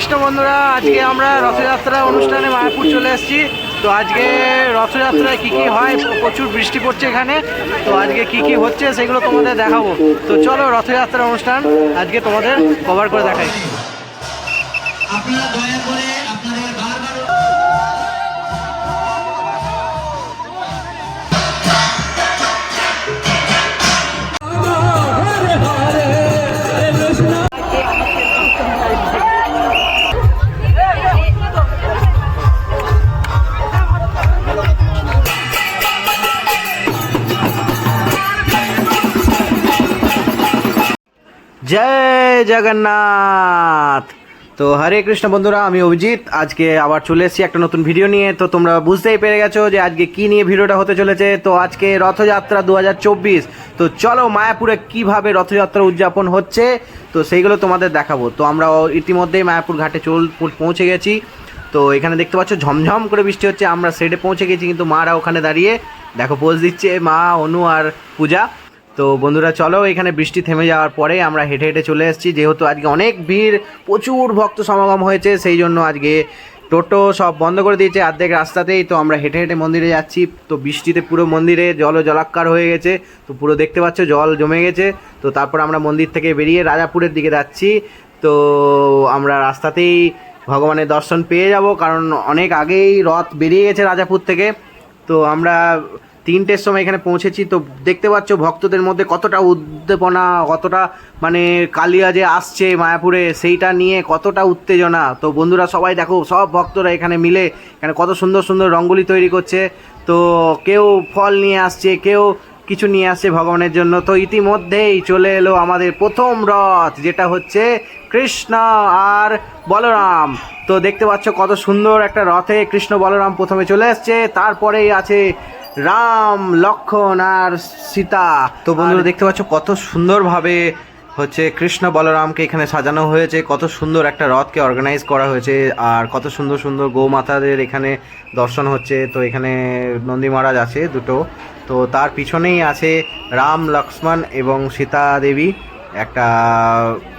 কৃষ্ণ বন্ধুরা, আজকে আমরা রথযাত্রা অনুষ্ঠানে মায়াপুর চলে এসেছি। তো আজকে রথযাত্রায় কি কি হয়? প্রচুর বৃষ্টি পড়ছে এখানে। তো আজকে কি কি হচ্ছে সেগুলো তোমাদের দেখাবো। তো চলো রথযাত্রার অনুষ্ঠান আজকে তোমাদের কভার করে দেখাই। আপনারা দয়া করে জয় জগন্নাথ। তো হরে কৃষ্ণ বন্ধুরা, আমি অভিজিৎ। আজকে আবার চলে এসেছি একটা নতুন ভিডিও নিয়ে। তো তোমরা বুঝতেই পেরে গেছো যে আজকে কি নিয়ে ভিডিওটা হতে চলেছে। তো আজকে রথযাত্রা দু হাজার চব্বিশ। তো চলো মায়াপুরে কীভাবে রথযাত্রা উদযাপন হচ্ছে, তো সেইগুলো তোমাদের দেখাবো। তো আমরা ইতিমধ্যেই মায়াপুর ঘাটে চল পৌঁছে গেছি। তো এখানে দেখতে পাচ্ছ, ঝমঝম করে বৃষ্টি হচ্ছে। আমরা সেটে পৌঁছে গেছি, কিন্তু মারা ওখানে দাঁড়িয়ে। দেখো পোজ দিচ্ছে মা, অনু আর পূজা। তো বন্ধুরা, চলো এখানে বৃষ্টি থেমে যাওয়ার পরে আমরা হেঁটে হেঁটে চলে এসেছি। যেহেতু আজকে অনেক ভিড়, প্রচুর ভক্ত সমাগম হয়েছে, সেই জন্য আজকে টোটো সব বন্ধ করে দিয়েছে অর্ধেক রাস্তাতেই। তো আমরা হেঁটে হেঁটে মন্দিরে যাচ্ছি। তো বৃষ্টিতে পুরো মন্দিরে জল জলাক্কার হয়ে গেছে। তো পুরো দেখতে পাচ্ছ, জল জমে গেছে। তো তারপর আমরা মন্দির থেকে বেরিয়ে রাজাপুরের দিকে যাচ্ছি। তো আমরা রাস্তাতেই ভগবানের দর্শন পেয়ে যাব, কারণ অনেক আগেই রথ বেরিয়ে গেছে রাজাপুর থেকে। তো আমরা তিনটের সময় এখানে পৌঁছেছি, তো দেখতে পাচ্ছ ভক্তদের মধ্যে কতটা উদ্দীপনা, কতটা মানে কালিয়া যে আসছে মায়াপুরে, সেইটা নিয়ে কতটা উত্তেজনা। তো বন্ধুরা সবাই দেখো, সব ভক্তরা এখানে মিলে এখানে কত সুন্দর সুন্দর রঙ্গোলি তৈরি করছে। তো কেউ ফল নিয়ে আসছে, কেউ কিছু নিয়ে আসছে ভগবানের জন্য। তো ইতিমধ্যেই চলে এলো আমাদের প্রথম রথ, যেটা হচ্ছে কৃষ্ণ আর বলরাম। তো দেখতে পাচ্ছ কত সুন্দর একটা রথে কৃষ্ণ বলরাম প্রথমে চলে আসছে তারপরেই আছে রাম, লক্ষণ আর সীতা। তো বন্ধুরা, দেখতে পাচ্ছ কত সুন্দরভাবে হচ্ছে কৃষ্ণ বলরামকে এখানে সাজানো হয়েছে, কত সুন্দর একটা রথকে অর্গানাইজ করা হয়েছে, আর কত সুন্দর সুন্দর গৌমাতাদের এখানে দর্শন হচ্ছে। তো এখানে নন্দী মহারাজ আছে দুটো। তো তার পিছনেই আছে রাম, লক্ষ্মণ এবং সীতা দেবী। একটা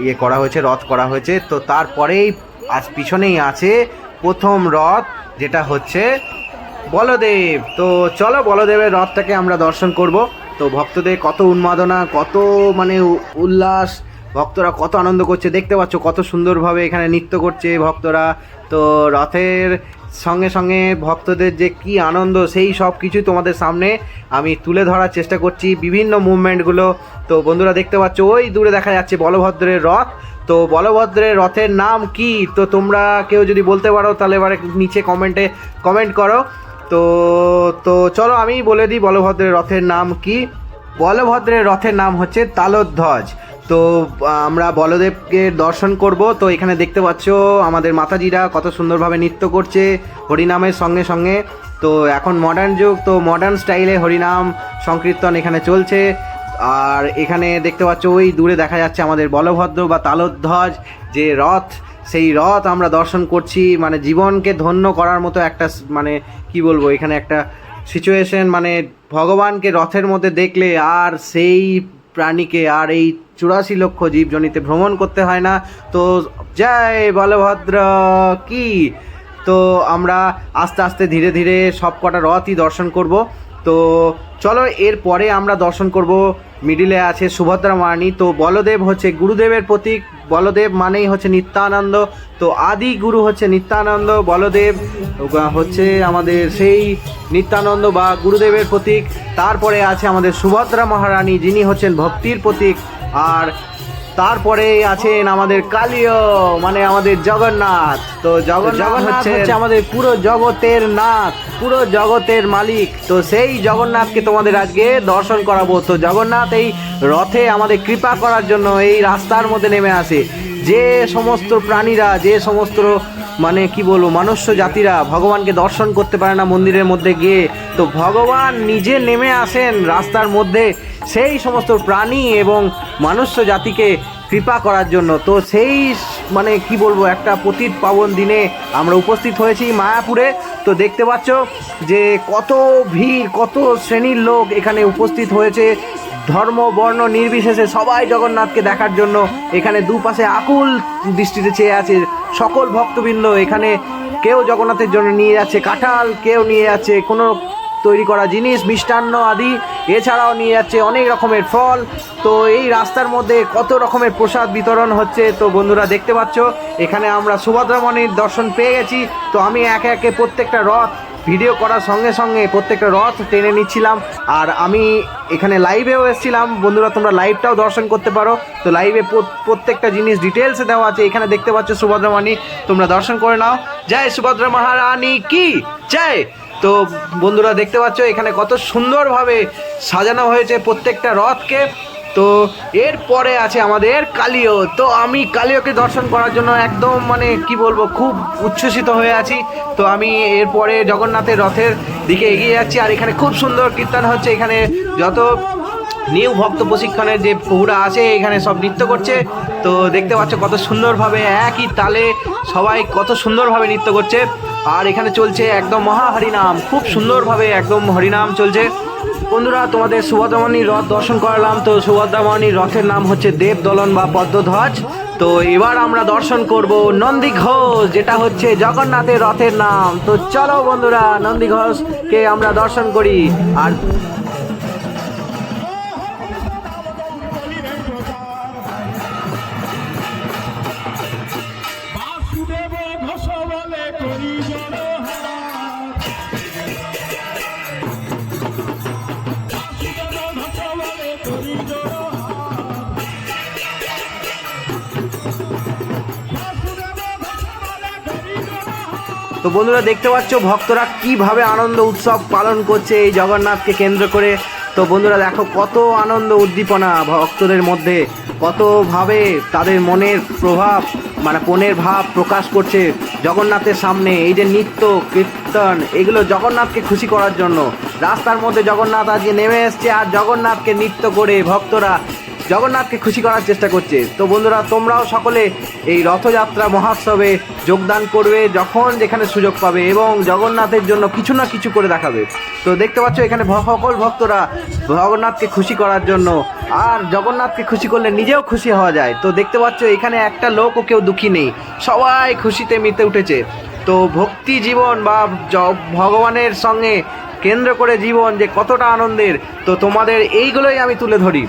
ইয়ে করা হয়েছে, রথ করা হয়েছে। তো তারপরেই আজ পিছনেই আছে প্রথম রথ, যেটা হচ্ছে বলদেব, তো চলো বলদেবের রথটাকে আমরা দর্শন করব। তো ভক্তদের কত উন্মাদনা, কত মানে উল্লাস, ভক্তরা কত আনন্দ করছে, দেখতে পাচ্ছ কত সুন্দরভাবে এখানে নৃত্য করছে ভক্তরা। তো রথের সঙ্গে সঙ্গে ভক্তদের যে কি আনন্দ, সেই সব কিছু তোমাদের সামনে আমি তুলে ধরার চেষ্টা করছি বিভিন্ন মুভমেন্টগুলো। তো বন্ধুরা দেখতে পাচ্ছ, ওই দূরে দেখা যাচ্ছে বলভদ্রের রথ। তো বলভদ্রের রথের নাম কি? তো তোমরা কেউ যদি বলতে পারো, তাহলে এবারে নিচে কমেন্টে কমেন্ট করো। তো তো চলো আমি বলে দিই বলভদ্রের রথের নাম কি? বলভদ্রের রথের নাম হচ্ছে তালোধ্বজ। তো, আমরা বলদেবকে দর্শন করব। তো, এখানে দেখতে পাচ্ছ আমাদের মাতাজিরা কত সুন্দরভাবে নৃত্য করছে হরিনামের সঙ্গে সঙ্গে। তো, এখন মডার্ন যুগ, তো মডার্ন স্টাইলে হরিনাম সংকীর্তন এখানে চলছে। আর এখানে দেখতে পাচ্ছ, ওই দূরে দেখা যাচ্ছে আমাদের বলভদ্র বা তালোধ্বজ যে রথ। সেই রথ আমরা দর্শন করছি মানে জীবনকে ধন্য করার মতো একটা মানে কি বলব, এখানে একটা সিচুয়েশন মানে ভগবানকে রথের মধ্যে দেখলে আর সেই প্রাণীকে আর এই চুরাশি লক্ষ জীবজনিতে ভ্রমণ করতে হয় না। তো জয় বলভদ্র কি? তো আমরা আস্তে আস্তে ধীরে ধীরে সব কটা রথই দর্শন করব। তো চলো এরপরে আমরা দর্শন করব। মিডিলে আছে সুভদ্রা মারানি। তো বলদেব হচ্ছে গুরুদেবের প্রতীক। বলদেব মানেই হচ্ছে নিত্যানন্দ। তো আদি গুরু হচ্ছে নিত্যানন্দ। বলদেব হচ্ছে আমাদের সেই নিত্যানন্দ বা গুরুদেবের প্রতীক। তারপরে আছে আমাদের সুভদ্রা মহারানী যিনি হচ্ছেন ভক্তির প্রতীক। আর তারপরে আছেন আমাদের কালীয় মানে আমাদের জগন্নাথ। তো জগন্নাথ হচ্ছে আমাদের পুরো জগতের নাথ। পুরো জগতের মালিক। তো সেই জগন্নাথকে তোমাদের আজকে দর্শন করাবো। তো জগন্নাথ এই রথে আমাদের কৃপা করার জন্য এই রাস্তার মধ্যে নেমে আসে। যে সমস্ত প্রাণীরা, যে সমস্ত মানে কি বলব, মনুষ্য জাতিরা ভগবানকে দর্শন করতে পারে না মন্দিরের মধ্যে গিয়ে, তো ভগবান নিজে নেমে আসেন রাস্তার মধ্যে সেই সমস্ত প্রাণী এবং মনুষ্য জাতিকে কৃপা করার জন্য। তো সেই মানে কি বলব, একটা পতিত পাবন দিনে আমরা উপস্থিত হয়েছি মায়াপুরে। তো দেখতে পাচ্ছ যে কত ভিড়, কত শ্রেণির লোক এখানে উপস্থিত হয়েছে। ধর্ম, বর্ণ নির্বিশেষে সবাই জগন্নাথকে দেখার জন্য এখানে দুপাশে আকুল দৃষ্টিতে চেয়ে আছে সকল ভক্তবৃন্দ। এখানে কেউ জগন্নাথের জন্য নিয়ে যাচ্ছে কাঁঠাল, কেউ নিয়ে যাচ্ছে কোনো তৈরি করা জিনিস, মিষ্টান্ন আদি। এছাড়াও নিয়ে যাচ্ছে অনেক রকমের ফল। তো এই রাস্তার মধ্যে কত রকমের প্রসাদ বিতরণ হচ্ছে, তো বন্ধুরা দেখতে পাচ্ছ, এখানে আমরা সুভদ্রামণির দর্শন পেয়ে গেছি। তো আমি একে একে প্রত্যেকটা রথ ভিডিও করার সঙ্গে সঙ্গে প্রত্যেকটা রথ টেনে নিচ্ছিলাম। আর আমি এখানে লাইভেও এসেছিলাম। বন্ধুরা, তোমরা লাইভটাও দর্শন করতে পারো। তো লাইভে প্রত্যেকটা জিনিস ডিটেলসে দেওয়া আছে। এখানে দেখতে পাচ্ছ সুভদ্রামণি তোমরা দর্শন করে নাও। জয় সুভদ্রা মহারানী কি? জয় তো বন্ধুরা দেখতে পাচ্ছ, এখানে কত সুন্দরভাবে সাজানো হয়েছে প্রত্যেকটা রথকে। তো এরপরে আছে আমাদের কালিও। তো আমি কালিওকে দর্শন করার জন্য একদম মানে কি বলব, খুব উচ্ছ্বসিত হয়ে আছি। তো আমি এরপরে জগন্নাথের রথের দিকে এগিয়ে যাচ্ছি। আর এখানে খুব সুন্দর কীর্তন হচ্ছে। এখানে যত নিউ ভক্ত প্রশিক্ষণের যে পৌরা আছে, এখানে সব নৃত্য করছে। তো দেখতে পাচ্ছ কত সুন্দরভাবে একই তালে সবাই কত সুন্দরভাবে নৃত্য করছে। আর এখানে চলছে একদম মহা হরিনাম। খুব সুন্দরভাবে একদম হরিনাম চলছে। বন্ধুরা, তোমাদের সুভদ্রামণির রথ দর্শন করালাম। তো সুভদ্রামণির রথের নাম হচ্ছে দেবদলন বা পদ্মধ্বজ। তো এবার আমরা দর্শন করব নন্দী ঘোষ, যেটা হচ্ছে জগন্নাথের রথের নাম। তো চলো বন্ধুরা, নন্দী ঘোষকে আমরা দর্শন করি। আর তো বন্ধুরা দেখতে পাচ্ছ ভক্তরা কীভাবে আনন্দ উৎসব পালন করছে এই জগন্নাথকে কেন্দ্র করে। তো বন্ধুরা দেখো কত আনন্দ উদ্দীপনা ভক্তদের মধ্যে, কতভাবে তাদের মনের প্রভাব মানে মনের ভাব প্রকাশ করছে জগন্নাথের সামনে। এই যে নৃত্য কীর্তন, এগুলো জগন্নাথকে খুশি করার জন্য। রাস্তার মধ্যে জগন্নাথ আজকে নেমে এসছে আর জগন্নাথকে নৃত্য করে ভক্তরা জগন্নাথকে খুশি করার চেষ্টা করছে। তো বন্ধুরা, তোমরাও সকলে এই রথযাত্রা মহোৎসবে যোগদান করবে যখন যেখানে সুযোগ পাবে এবং জগন্নাথের জন্য কিছু না কিছু করে দেখাবে। তো দেখতে পাচ্ছ, এখানে সকল ভক্তরা জগন্নাথকে খুশি করার জন্য আর জগন্নাথকে খুশি করলে নিজেও খুশি হওয়া যায়। তো দেখতে পাচ্ছ, এখানে একটা লোকও কেউ দুঃখী নেই। সবাই খুশিতে মিতে উঠেছে। তো ভক্তি জীবন বা ভগবানের সঙ্গে কেন্দ্র করে জীবন যে কতটা আনন্দের, তো তোমাদের এইগুলোই আমি তুলে ধরি।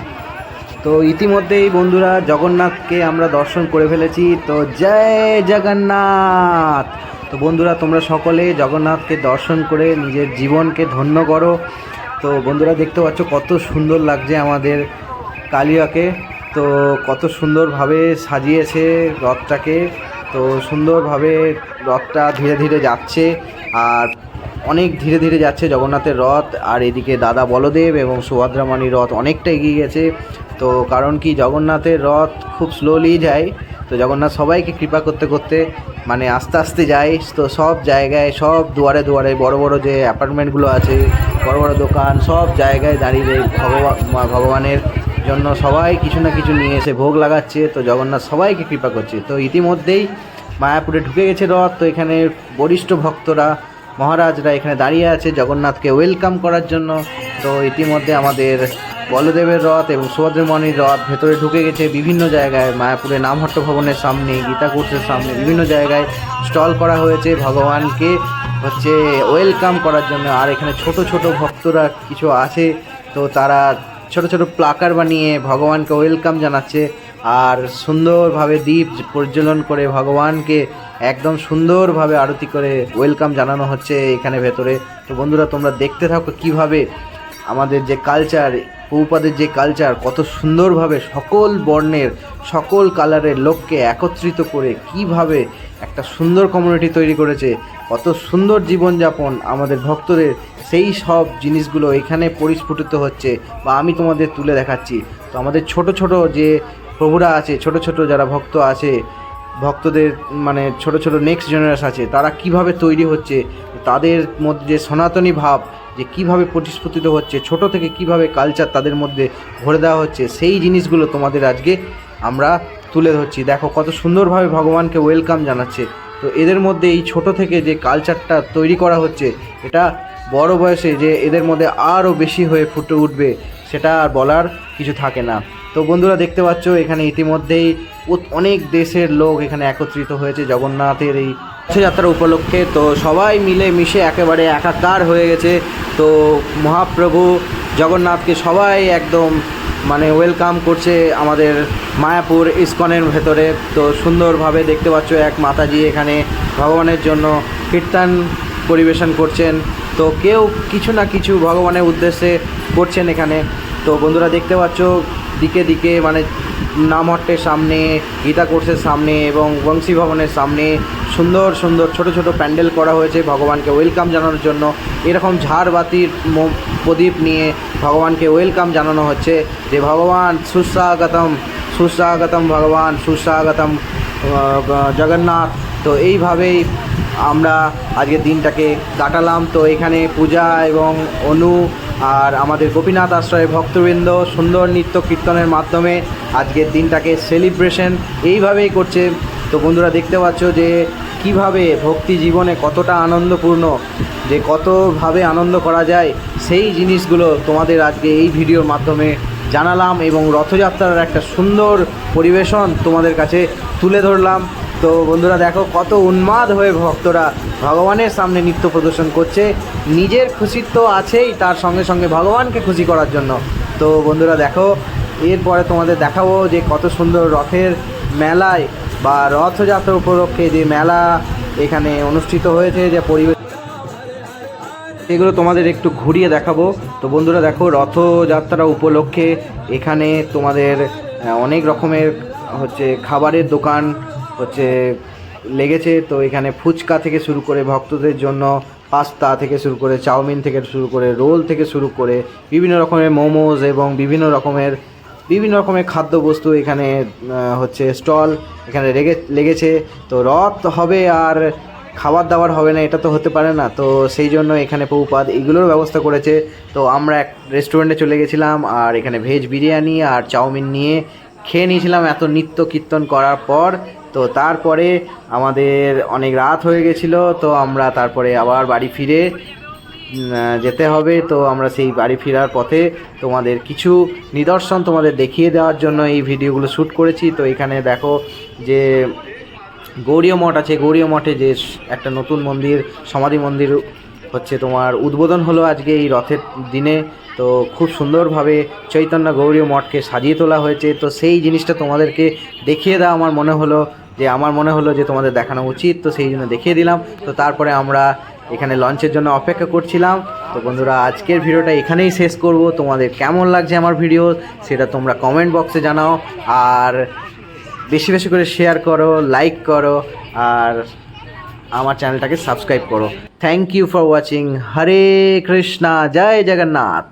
তো ইতিমধ্যেই বন্ধুরা জগন্নাথকে আমরা দর্শন করে ফেলেছি। তো জয় জগন্নাথ! তো বন্ধুরা, তোমরা সকলে জগন্নাথকে দর্শন করে নিজের জীবনকে ধন্য করো। তো বন্ধুরা, দেখতে পাচ্ছ কত সুন্দর লাগছে আমাদের কালিয়াকে। তো কত সুন্দরভাবে সাজিয়েছে রথটাকে। তো সুন্দরভাবে রথটা ধীরে ধীরে যাচ্ছে আর অনেক ধীরে ধীরে যাচ্ছে জগন্নাথের রথ। আর এদিকে দাদা বলদেব এবং সুভদ্রামণির রথ অনেকটা এগিয়ে গেছে। তো কারণ কি, জগন্নাথের রথ খুব স্লোলি যায়, তো জগন্নাথ সবাইকে কৃপা করতে করতে মানে আস্তে আস্তে যায়, তো সব জায়গায়, সব দুয়ারে দুয়ারে বড় বড় যে অ্যাপার্টমেন্টগুলো আছে, বড় বড় দোকান, সব জায়গায় দাঁড়িয়ে ভগবান ভগবানের জন্য সবাই কিছু না কিছু নিয়ে এসে ভোগ লাগাচ্ছে, তো জগন্নাথ সবাইকে কৃপা করছে। তো ইতিমধ্যেই মায়াপুরে ঢুকে গেছে রথ, তো এখানে বরিষ্ঠ ভক্তরা, মহারাজরা এখানে দাঁড়িয়ে আছে জগন্নাথকে ওয়েলকাম করার জন্য। তো ইতিমধ্যে আমাদের বলদেবের রথ এবং সুভদ্রমণির রথ ভেতরে ঢুকে গেছে বিভিন্ন জায়গায়। মায়াপুরে নামহট্ট ভবনের সামনে গীতা কোর্সের সামনে বিভিন্ন জায়গায় স্টল করা হয়েছে। ভগবানকে হচ্ছে ওয়েলকাম করার জন্য। আর এখানে ছোট ছোট ভক্তরা কিছু আছে। তো তারা ছোট ছোট প্লাকার বানিয়ে ভগবানকে ওয়েলকাম জানাচ্ছে। আর সুন্দরভাবে দ্বীপ প্রজ্বলন করে ভগবানকে একদম সুন্দরভাবে আরতি করে ওয়েলকাম জানানো হচ্ছে এখানে ভেতরে। তো বন্ধুরা, তোমরা দেখতে থাকো কীভাবে আমাদের যে কালচার পৌপাদের যে কালচার কত সুন্দরভাবে সকল বর্ণের, সকল কালারের লোককে একত্রিত করে কীভাবে একটা সুন্দর কমিউনিটি তৈরি করেছে, কত সুন্দর জীবনযাপন আমাদের ভক্তদের, সেই সব জিনিসগুলো এখানে পরিস্ফুটিত হচ্ছে বা আমি তোমাদের তুলে দেখাচ্ছি। তো আমাদের ছোট ছোট যে প্রভুরা আছে, ছোট ছোট যারা ভক্ত আছে, ভক্তদের মানে ছোট ছোট নেক্সট জেনারেশন আছে, তারা কীভাবে তৈরি হচ্ছে তাদের মধ্যে যে সনাতনী ভাব, যে কীভাবে প্রতিস্ফুটিত হচ্ছে, ছোট থেকে কীভাবে কালচার তাদের মধ্যে ভরে দেওয়া হচ্ছে, সেই জিনিসগুলো তোমাদের আজকে আমরা তুলে ধরছি। দেখো কত সুন্দরভাবে ভগবানকে ওয়েলকাম জানাচ্ছে। তো এদের মধ্যে এই ছোট থেকে যে কালচারটা তৈরি করা হচ্ছে, এটা বড় বয়সে যে এদের মধ্যে আরও বেশি হয়ে ফুটে উঠবে, সেটা আর বলার কিছু থাকে না। তো বন্ধুরা দেখতে পাচ্ছ, এখানে ইতিমধ্যেই অনেক দেশের লোক এখানে একত্রিত হয়েছে। জগন্নাথের এই রথযাত্রা উপলক্ষে, তো সবাই মিলে মিশে একেবারে একাকার হয়ে গেছে। তো মহাপ্রভু জগন্নাথকে সবাই একদম মানে ওয়েলকাম করছে আমাদের মায়াপুর ইস্কনের ভেতরে। তো সুন্দরভাবে দেখতে পাচ্ছ এক মাতাজি এখানে ভগবানের জন্য কীর্তন পরিবেশন করছেন। তো কেউ কিছু না কিছু ভগবানের উদ্দেশ্যে করছেন এখানে। তো বন্ধুরা দেখতে পাচ্ছ, দিকে দিকে মানে নামহট্টের সামনে, গীতা কোর্সের সামনে এবং বংশী ভবনের সামনে সুন্দর সুন্দর ছোট ছোট প্যান্ডেল করা হয়েছে ভগবানকে ওয়েলকাম জানানোর জন্য। এরকম ঝাড়বাতির প্রদীপ নিয়ে ভগবানকে ওয়েলকাম জানানো হচ্ছে যে, ভগবান, সুস্বাগতম সুস্বাগতম ভগবান, সুস্বাগতম জগন্নাথ। তো এইভাবেই আমরা আজকের দিনটাকে কাটালাম। তো এখানে পূজা এবং অনু আর আমাদের গোপীনাথ আশ্রয়ের ভক্তবৃন্দ সুন্দর নৃত্য কীর্তনের মাধ্যমে আজকের দিনটাকে সেলিব্রেশন এইভাবেই করছে। তো বন্ধুরা দেখতে পাচ্ছ যে কীভাবে ভক্তি জীবনে কতটা আনন্দপূর্ণ, যে কতভাবে আনন্দ করা যায়, সেই জিনিসগুলো তোমাদের আজকে এই ভিডিওর মাধ্যমে জানালাম এবং রথযাত্রার একটা সুন্দর পরিবেশন তোমাদের কাছে তুলে ধরলাম। তো বন্ধুরা দেখো, কত উন্মাদ হয়ে ভক্তরা ভগবানের সামনে নৃত্য প্রদর্শন করছে। নিজের খুশির তো আছেই, তার সঙ্গে সঙ্গে ভগবানকে খুশি করার জন্য। তো বন্ধুরা দেখো, এরপরে তোমাদের দেখাবো যে কত সুন্দর রথের মেলায় বা রথযাত্রা উপলক্ষে যে মেলা এখানে অনুষ্ঠিত হয়েছে, যে পরিবেশ এগুলো তোমাদের একটু ঘুরিয়ে দেখাবো। তো বন্ধুরা দেখো, রথযাত্রা উপলক্ষে এখানে তোমাদের অনেক রকমের হচ্ছে খাবারের দোকান হচ্ছে লেগেছে। তো এখানে ফুচকা থেকে শুরু করে ভক্তদের জন্য পাস্তা থেকে শুরু করে চাউমিন থেকে শুরু করে রোল থেকে শুরু করে বিভিন্ন রকমের মোমোজ এবং বিভিন্ন রকমের বিভিন্ন রকমের খাদ্যবস্তু এখানে হচ্ছে স্টল এখানে লেগে, লেগেছে। তো রথ হবে আর খাবার দাবার হবে না, এটা তো হতে পারে না। তো সেই জন্য এখানে পৌপাদ এগুলোর ব্যবস্থা করেছে। তো আমরা এক রেস্টুরেন্টে চলে গেছিলাম আর এখানে ভেজ বিরিয়ানি আর চাউমিন নিয়ে খেয়ে নিয়েছিলাম। এত নিত্য কীর্তন করার পর তো তারপরে আমাদের অনেক রাত হয়ে গেছিল, তো আমরা তারপরে আবার বাড়ি ফিরে যেতে হবে। তো আমরা সেই বাড়ি ফেরার পথে তোমাদের কিছু নিদর্শন তোমাদের দেখিয়ে দেওয়ার জন্য এই ভিডিওগুলো শ্যুট করেছি। তো এখানে দেখো যে গৌরীয় মঠ আছে। গৌরীয় মঠে যে একটা নতুন মন্দির, সমাধি মন্দির হচ্ছে তোমার উদ্বোধন হলো আজকে এই রথের দিনে। তো খুব সুন্দরভাবে চৈতন্য গৌরীয় মঠকে সাজিয়ে তোলা হয়েছে। তো সেই জিনিসটা তোমাদেরকে দেখিয়ে দেওয়া আমার মনে হলো। যে আমার মনে হলো যে তোমাদের দেখানো উচিত, তো সেই জন্য দেখিয়ে দিলাম। তো তারপরে আমরা এখানে লঞ্চের জন্য অপেক্ষা করছিলাম। তো বন্ধুরা, আজকের ভিডিওটা এখানেই শেষ করব। তোমাদের কেমন লাগছে আমার ভিডিও, সেটা তোমরা কমেন্ট বক্সে জানাও। আর বেশি বেশি করে শেয়ার করো লাইক করো, আর আমার চ্যানেলটাকে সাবস্ক্রাইব করো। Thank you for watching Hare Krishna, Joy Jagannath.